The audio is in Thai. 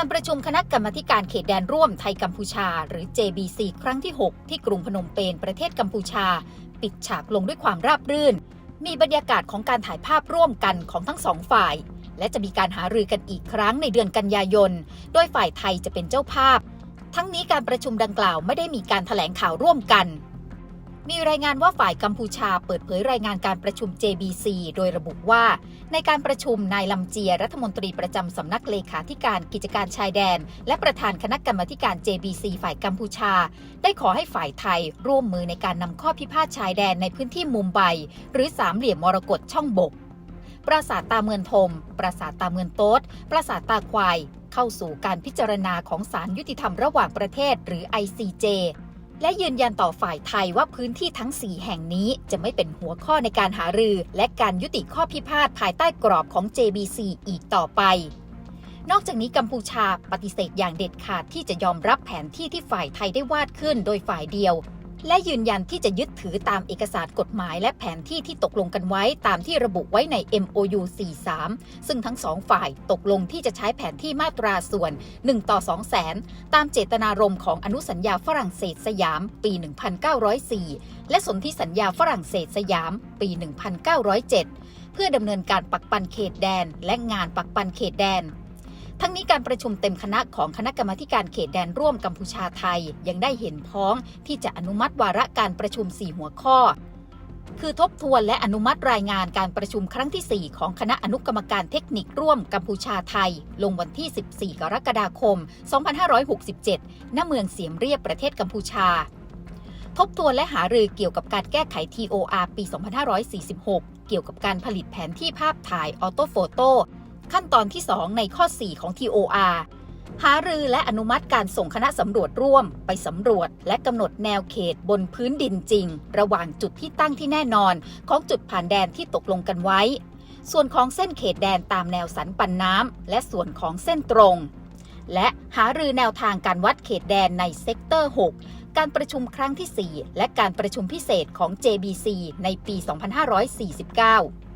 การประชุมคณะกรรมาการเขตแดนร่วมไทยกัมพูชา หรือ JBC ครั้งที่ 6 ที่กรุงพนมเปญประเทศกัมพูชา ปิดฉากลงด้วยความราบรื่น มีบรรยากาศของการถ่ายภาพร่วมกันของทั้งสองฝ่าย และจะมีการหารือกันอีกครั้งในเดือนกันยายน โดยฝ่ายไทยจะเป็นเจ้าภาพ ทั้งนี้การประชุมดังกล่าวไม่ได้มีการแถลงข่าวร่วมกัน มีรายงานว่าฝ่ายกัมพูชาเปิดเผยรายงานการประชุม JBC โดยระบุว่า ในการประชุมนายลำเจียรัฐมนตรีประจำสำนักเลขาธิการกิจการชายแดน และประธานคณะกรรมการ JBC ฝ่ายกัมพูชา ได้ขอให้ฝ่ายไทยร่วมมือในการนำข้อพิพาทชายแดนในพื้นที่มุมไบหรือสามเหลี่ยมมรกตช่องบก ปราสาทตาเมือนทม ปราสาทตาเมือนโต๊ดปราสาทตาควาย เข้าสู่การพิจารณาของศาลยุติธรรมระหว่างประเทศหรือ ICJ และยืนยันต่อฝ่ายไทยว่าพื้นที่ทั้ง 4 แห่งนี้จะไม่เป็นหัวข้อในการหารือ และการยุติข้อพิพาทภายใต้กรอบของ JBC อีกต่อไป นอกจากนี้กัมพูชาปฏิเสธอย่างเด็ดขาดที่จะยอมรับแผนที่ที่ฝ่ายไทยได้วาดขึ้นโดยฝ่ายเดียว และยืนยันที่จะยึดถือตามเอกสารกฎหมายและแผนที่ที่ตกลงกันไว้ตามที่ระบุไว้ใน MOU 43 ซึ่งทั้งสองฝ่ายตกลงที่จะใช้แผนที่มาตราส่วน 1 ต่อ 2 แสน ตามเจตนารมณ์ของอนุสัญญาฝรั่งเศสสยาม ปี 1904 และสนธิสัญญาฝรั่งเศสสยาม ปี 1907 เพื่อดำเนินการปักปันเขตแดน และงานปักปันเขตแดน ทั้งนี้การประชุมเต็มคณะของคณะกรรมาการเขตแดนร่วมกัมพูชาไทย ยังได้เห็นพ้องที่จะอนุมัติวาระการประชุม 4 หัวข้อ คือทบทวนและอนุมัติรายงานการประชุมครั้งที่ 4 ของคณะอนุกรรมการเทคนิคร่วมกัมพูชาไทย ลงวันที่ 14 กรกฎาคม 2567 ณ เมืองเสียมเรียบประเทศกัมพูชา ทบทวนและหารือเกี่ยวกับการแก้ไข TOR ปี 2546 เกี่ยวกับการผลิตแผนที่ภาพถ่ายออโตโฟโต ขั้นตอนที่ 2 ในข้อ 4 ของ TOR หารือและอนุมัติการส่งคณะสำรวจร่วมไปสำรวจ และกำหนดแนวเขตบนพื้นดินจริง ระหว่างจุดที่ตั้งที่แน่นอน ของจุดผ่านแดนที่ตกลงกันไว้ ส่วนของเส้นเขตแดนตามแนวสันปันน้ำและส่วนของเส้นตรง และหารือแนวทางการวัดเขตแดนในเซกเตอร์ 6 การประชุมครั้งที่ 4 และการประชุมพิเศษของ JBC ในปี 2549